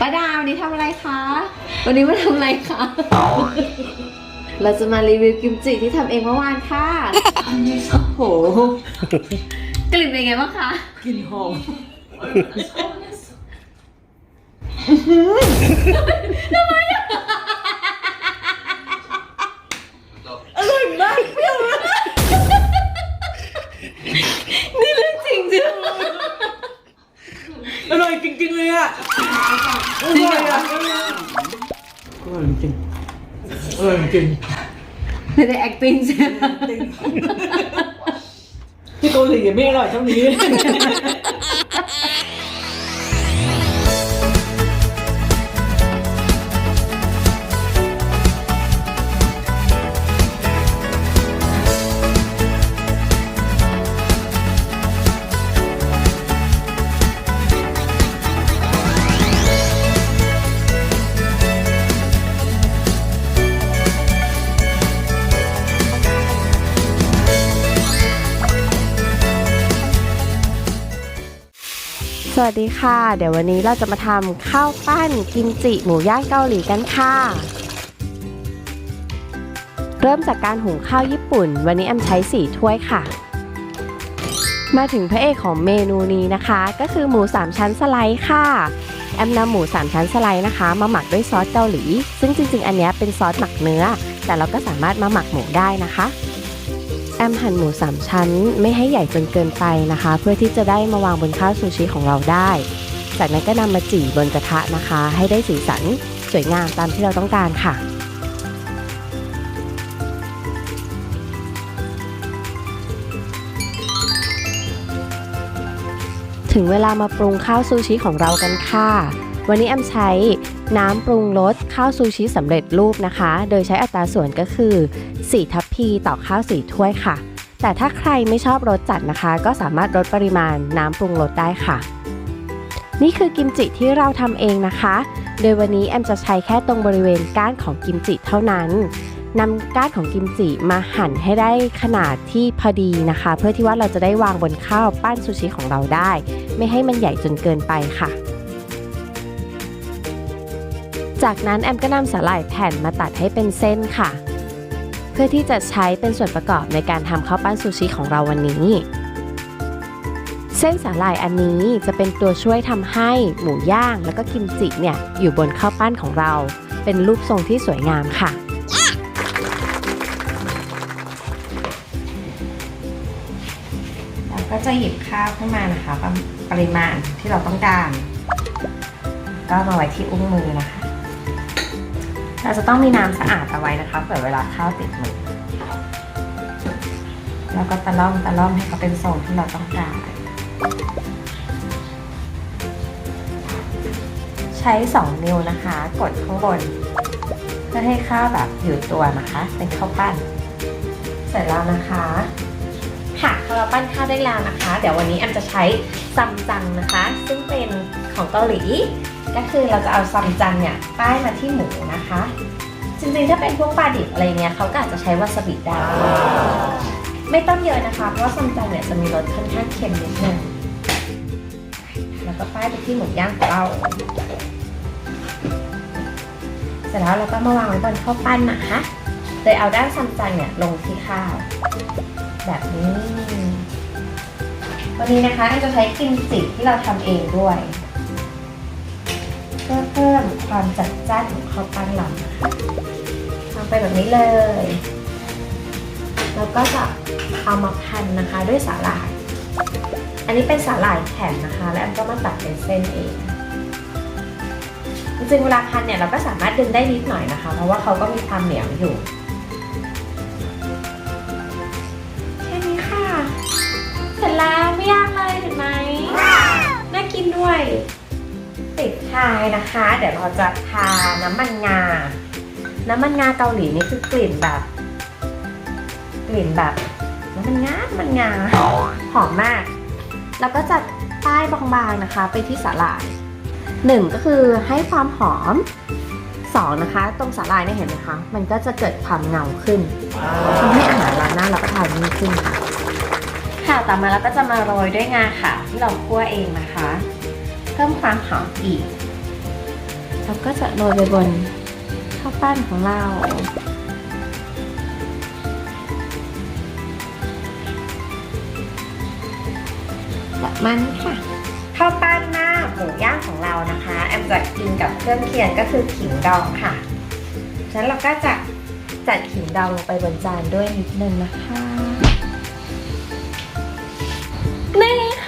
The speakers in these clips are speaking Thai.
ป้าดาววันนี้ทำอะไรคะ วันนี้มาทำอะไรคะ เราจะมารีวิวกิมจิที่ทำเองเมื่อวานค่ะ โอ้โห กลิ่นเป็นไงบ้างคะ กลิ่นหอมอร่อยมากเปรี้ยวมาก นี่เรื่องจริงจริง อร่อยจริงๆเลยอะอร่อยอะอร่อยจริงอร่อยจริงไม่ได้ acting ใช่ไหมที่เกาหลีไม่อร่อยเท่านี้ วัสดีค่ะ เดี๋ยววันนี้เราจะมาทำข้าวปั้นกิมจิหมูย่างเกาหลีกันค่ะ เริ่มจากการหุงข้าวญี่ปุ่น วันนี้แอมใช้4ถ้วยค่ะ มาถึงพระเอกของเมนูนี้นะคะ ก็คือหมู3ชั้นสไลด์ค่ะ แอมนำหมู3ชั้นสไลด์นะคะ มาหมักด้วยซอสเกาหลี ซึ่งจริง ๆ อันเนี้ยเป็นซอสหมักเนื้อ แต่เราก็สามารถมาหมักหมูได้นะคะ แอมหั่นหมู3ชั้น ไม่ให้ใหญ่จนเกินไปนะคะ เพื่อที่จะได้มาวางบนข้าวซูชิของเราได้ จากนั้นก็นำมาจี่บนกระทะนะคะ ให้ได้สีสันสวยงามตามที่เราต้องการค่ะถึงเวลามาปรุงข้าวซูชิของเรากันค่ะ วันนี้แอมใช้น้ำปรุงรสข้าวซูชิสำเร็จรูปนะคะ โดยใช้อัตราส่วนก็คือ4ทัพีต่อข้าว4ถ้วยค่ะ แต่ถ้าใครไม่ชอบรสจัดนะคะ ก็สามารถลดปริมาณน้ำปรุงรสได้ค่ะ นี่คือกิมจิที่เราทำเองนะคะ โดยวันนี้แอมจะใช้แค่ตรงบริเวณก้านของกิมจิเท่านั้นนำก้านของกิมจิมาหั่นให้ได้ขนาดที่พอดีนะคะ เพื่อที่ว่าเราจะได้วางบนข้าวปั้นซูชิของเราได้ ไม่ให้มันใหญ่จนเกินไปค่ะ จากนั้นแอมก็นำสาหร่ายแผ่นมาตัดให้เป็นเส้นค่ะ พื่อที่จะใช้เป็นส่วนประกอบในการทำข้าวปั้นซูชิของเราวันนี้ เส้นสาหร่ายอันนี้จะเป็นตัวช่วยทำให้หมูย่างแล้วก็กิมจิเนี่ยอยู่บนข้าวปั้นของเรา เป็นรูปทรงที่สวยงามค่ะเราก็จะหยิบข้าวขึ้นมานะคะปรปริมาณที่เราต้องการ ก็มาไว้ที่อุ้งมือนะคะ เราจะต้องมีน้ำสะอาดเอาไว้นะคะเผื่อเวลาข้าวติดมือแล้วก็ตะล่อมตะล่อมให้เขาเป็นทรงที่เราต้องการ ใช้ 2 นิ้วนะคะ กดข้างบน เพื่อให้ข้าวแบบอยู่ตัวนะคะ เป็นข้าวปั้น เสร็จแล้วนะคะค่ะเราปั้นข้าวได้แล้วนะคะ เดี๋ยววันนี้แอมจะใช้ซัมจังนะคะ ซึ่งเป็นของเกาหลี ก็คือเราจะเอาซัมจังเนี่ยป้ายมาที่หมูนะคะ จริงๆถ้าเป็นพวกปลาดิบอะไรเงี้ยเขาก็อาจจะใช้วาซาบิได้ไม่ต้องเยอะนะคะ เพราะว่าซัมจังเนี่ยจะมีรสค่อนข้างเค็มนิดนึงแล้วก็ป้ายไปที่หมูย่างของเราเสร็จแล้วเราก็มาวางไว้บนข้าวปั้นนะคะโดยเอาด้านซัมจังเนี่ยลงที่ข้าว แบบนี้ วันนี้นะคะแอมจะใช้กิมจิที่เราทำเองด้วย พื่อเพิ่มความจัดจ้านของข้าวปั้นเราทำไปแบบนี้เลย แล้วก็จะเอามาพันนะคะด้วยสาหร่าย อันนี้เป็นสาหร่ายแข็งนะคะ และแอมก็มาตัดเป็นเส้นเองจริงเวลาพันเนี่ยเราก็สามารถดึงได้นิดหน่อยนะคะ เพราะว่าเขาก็มีความเหนียวอยู่แค่นี้ค่ะ เสร็จแล้วไม่ยากเลยเห็นไหมน่ากินด้วย ปิดท้ายนะคะ เดี๋ยวเราจะทาน้ำมันงา น้ำมันงาเกาหลีนี่คือกลิ่นแบบ กลิ่นแบบน้ำมันงาน้ำมันงา หอมมาก แล้วก็จัดป้ายบางๆนะคะ ไปที่สาหร่ายหนึ่งก็คือให้ความหอมสองนะคะ ตรงสาหร่ายเนี่ยเห็นไหมคะ มันก็จะเกิดความเงาขึ้นทำให้อาหารร้านหน้ารับประทานยิ่งขึ้นค่ะค่ะต่อมาเราก็จะมาโรยด้วยงาค่ะ ที่เราคั่วเองนะคะ พิ่มความหอมอีก เราก็จะโรยไปบนข้าวปั้นของเราแบบมันค่ะข้าวปั้นหน้าหมูย่างของเรานะคะ แอมจะกินกับเครื่องเคียงก็คือขิงดองค่ะฉะนั้นเราก็จะจัดขิงดองลงไปบนจานด้วยนิดนึงนะคะ นี่ค่ะ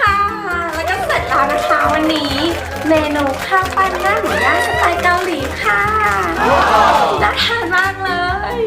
วันนี้เมนูข้าวปั้นหน้าหมูย่างสไตล์เกาหลีค่ะน่าทานมากเลย